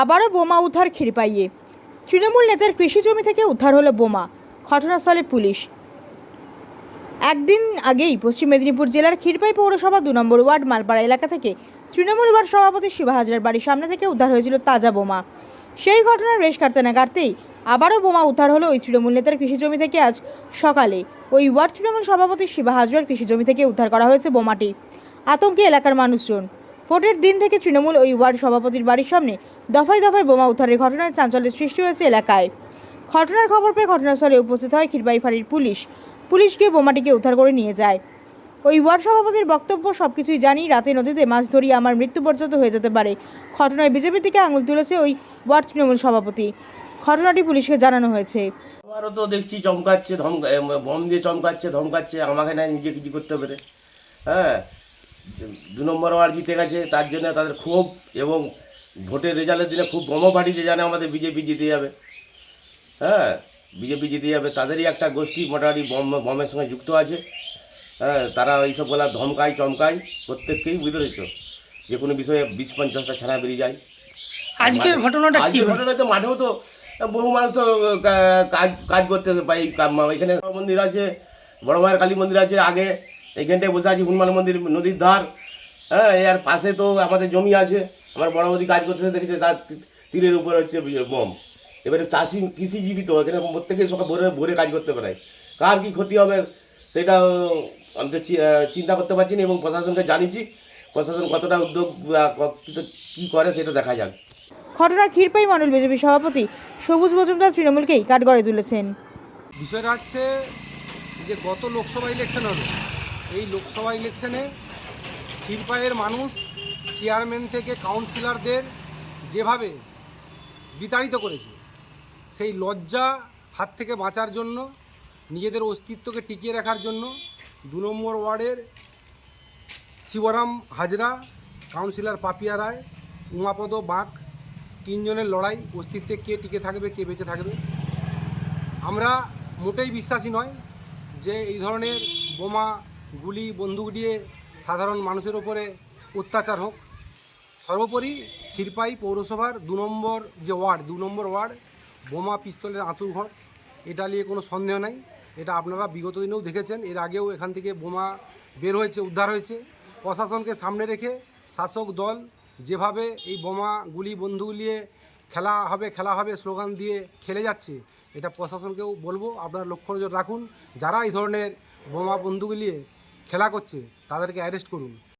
আবারও বোমা উদ্ধার ক্ষীরপাইয়ে তৃণমূল নেতার কৃষি জমি থেকে উদ্ধার হলো বোমা, ঘটনাস্থলে পুলিশ। একদিন আগেই পশ্চিম মেদিনীপুর জেলার ক্ষীরপাই পৌরসভা দু নম্বর ওয়ার্ড মালপাড়া এলাকা থেকে তৃণমূল ওয়ার্ড সভাপতি শিবা হাজরার বাড়ির সামনে থেকে উদ্ধার হয়েছিল তাজা বোমা। সেই ঘটনার রেশ কাটতে না কাটতেই আবারও বোমা উদ্ধার হলো ওই তৃণমূল নেতার কৃষি জমি থেকে আজ সকালে। ওই ওয়ার্ড তৃণমূল সভাপতি শিবা হাজরার কৃষি জমি থেকে উদ্ধার করা হয়েছে বোমাটি। আতঙ্কে এলাকার মানুষজন ভোটের দিন থেকে তৃণমূল ওই ওয়ার্ড সভাপতির বাড়ির সামনে দফায় দফায় বোমা উদ্ধারের ঘটনায় চাঞ্চল্যের সৃষ্টি হয়েছে এলাকায়। ঘটনার খবর পেয়ে ঘটনাস্থলে উপস্থিত হয় খিরবাই ফাঁড়ির পুলিশ। পুলিশ গিয়ে বোমাটিকে উদ্ধার করে নিয়ে যায়। ওই ওয়ার্ড সভাপতির বক্তব্য সবকিছুই জানি রাতে নদীতে মাছ ধরিয়ে আমার মৃত্যু পর্যন্ত হয়ে যেতে পারে। ঘটনায় বিজেপির দিকে আঙুল তুলেছে ওই ওয়ার্ড তৃণমূল সভাপতি। ঘটনাটি পুলিশকে জানানো হয়েছে। আমারও তো দেখছি চমকাচ্ছে ধম এম, বম দিয়ে চমকাচ্ছে ধমকাচ্ছে আমাকে না নিজে কিছু করতে পারে হ্যাঁ দু নম্বর ওয়ার্ড জিতে গেছে তার জন্য তাদের ক্ষোভ এবং ভোটের রেজাল্টের দিনে খুব বোমা পাঠিয়েছে জানে আমাদের বিজেপি জিতে যাবে। হ্যাঁ বিজেপি জিতে যাবে তাদেরই একটা গোষ্ঠী মোটামুটি বম বমের সঙ্গে যুক্ত আছে। হ্যাঁ তারা এইসব বলা ধমকায় চমকায় প্রত্যেককেই বুঝতে পেরেছ। যে কোনো বিষয়ে বিশ পঞ্চাশটা ছাড়া বেরিয়ে যায়। আজকের ঘটনাটা আজকের হলো? ঘটনায় তো মাঠেও তো বহু মানুষ তো কাজ কাজ করতে পাই এখানে মন্দির আছে বড় মায়ের কালী মন্দির আছে আগে এইখানটায় বসে আছি হনুমান মন্দির নদীর ধার। হ্যাঁ এর পাশে তো আমাদের জমি আছে। আমার বড় বৌদি কাজ করতে দেখেছে তার তীরের উপর হচ্ছে বম। এবারে চাষি কৃষিজীবী তো এখানে প্রত্যেকে সকাল ভোরে ভোরে কাজ করতে পারে। কার কি ক্ষতি হবে সেটা আমি তো চিন্তা করতে পারছি না এবং প্রশাসনকে জানিয়েছি। প্রশাসন কতটা উদ্যোগ কি করে সেটা দেখা যাক। ঘটনার ক্ষীরপাই মণ্ডল বিজেপি সভাপতি সবুজ মজুমদার তৃণমূলকেই কাঠগড়ে তুলেছেন। বিষয়টা হচ্ছে যে গত লোকসভা ইলেকশন হলো। এই লোকসভা ইলেকশনে শিরপায়ের মানুষ, চেয়ারম্যান থেকে কাউন্সিলরদের যেভাবে বিতাড়িত করেছে, সেই লজ্জা হাত থেকে বাঁচার জন্য, নিজেদের অস্তিত্বকে টিকিয়ে রাখার জন্য দু নম্বর ওয়ার্ডের শিবরাম হাজরা, কাউন্সিলর পাপিয়া রায়, উমাপদ বাঁক তিনজনের লড়াই, অস্তিত্বে কে টিকে থাকবে, কে বেঁচে থাকবে। আমরা মোটেই বিশ্বাসী নয় যে এই ধরনের বোমা গুলি, বন্দুক দিয়ে সাধারণ মানুষের ওপরে অত্যাচার হোক। সর্বোপরি ক্ষীরপাই পৌরসভার দু নম্বর যে ওয়ার্ড, দু নম্বর ওয়ার্ড, বোমা পিস্তলের আঁতুরঘর এটা নিয়ে কোনো সন্দেহ নাই। এটা আপনারা বিগত দিনেও দেখেছেন। এর আগেও এখান থেকে বোমা বের হয়েছে, উদ্ধার হয়েছে। প্রশাসনকে সামনে রেখে শাসক দল যেভাবে এই বোমা, গুলি, বন্দুক নিয়ে খেলা হবে খেলা হবে স্লোগান দিয়ে খেলে যাচ্ছে, এটা প্রশাসনকেও বলব। আপনারা লক্ষ্য নজর রাখুন, যারা এই ধরনের বোমা, বন্দুক নিয়ে খেলা করছে তাদেরকে অ্যারেস্ট করুন।